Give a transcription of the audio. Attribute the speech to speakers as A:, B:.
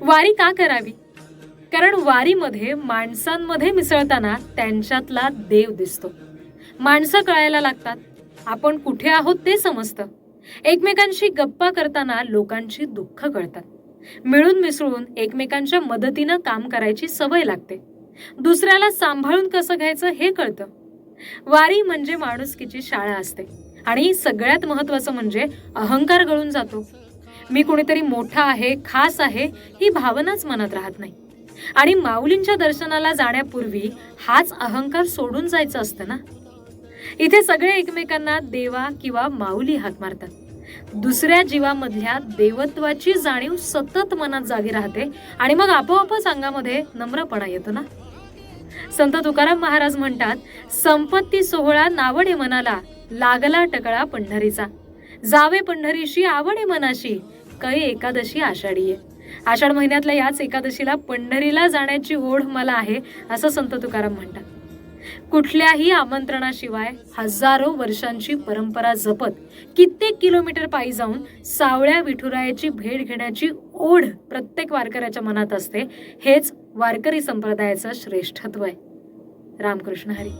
A: वारी का करावी? कारण वारीमध्ये माणसांमध्ये मिसळताना त्यांच्यातला देव दिसतो. माणसं कळायला लागतात. आपण कुठे आहोत ते समजतं. एकमेकांशी गप्पा करताना लोकांची दुःख कळतात. मिळून मिसळून एकमेकांच्या मदतीनं काम करायची सवय लागते. दुसऱ्याला सांभाळून कसं घ्यायचं हे कळतं. वारी म्हणजे माणुसकीची शाळा असते. आणि सगळ्यात महत्वाचं म्हणजे अहंकार गळून जातो. मी कुणीतरी मोठा आहे खास आहे ही भावनाच मनात राहत नाही. आणि माऊलींच्या दर्शनाला जाण्यापूर्वी हाच अहंकार सोडून जायचं असतं ना? इथे सगळे एकमेकांना देवा किंवा माऊली हात मारतात. दुसऱ्या जीवामधल्या देवत्वाची जाणीव सतत मनात जागी राहते आणि मग आपोआपच अंगामध्ये नम्रपणा येतो ना? संत तुकाराम महाराज म्हणतात संपत्ती सोहळा नावडे मनाला लागला टकळा पंढरीचा. जावे पंढरीशी आवडे मनाशी. कै एकादशी आषाढी आहे आषाढ महिन्यातल्या याच एकादशीला पंढरीला जाण्याची ओढ मला आहे असं संत तुकाराम म्हणतात. कुठल्याही आमंत्रणाशिवाय हजारो वर्षांची परंपरा जपत कित्येक किलोमीटर पायी जाऊन सावळ्या विठुरायाची भेट घेण्याची ओढ प्रत्येक वारकऱ्याच्या मनात असते हेच वारकरी संप्रदायाचं श्रेष्ठत्व आहे. रामकृष्ण हरी.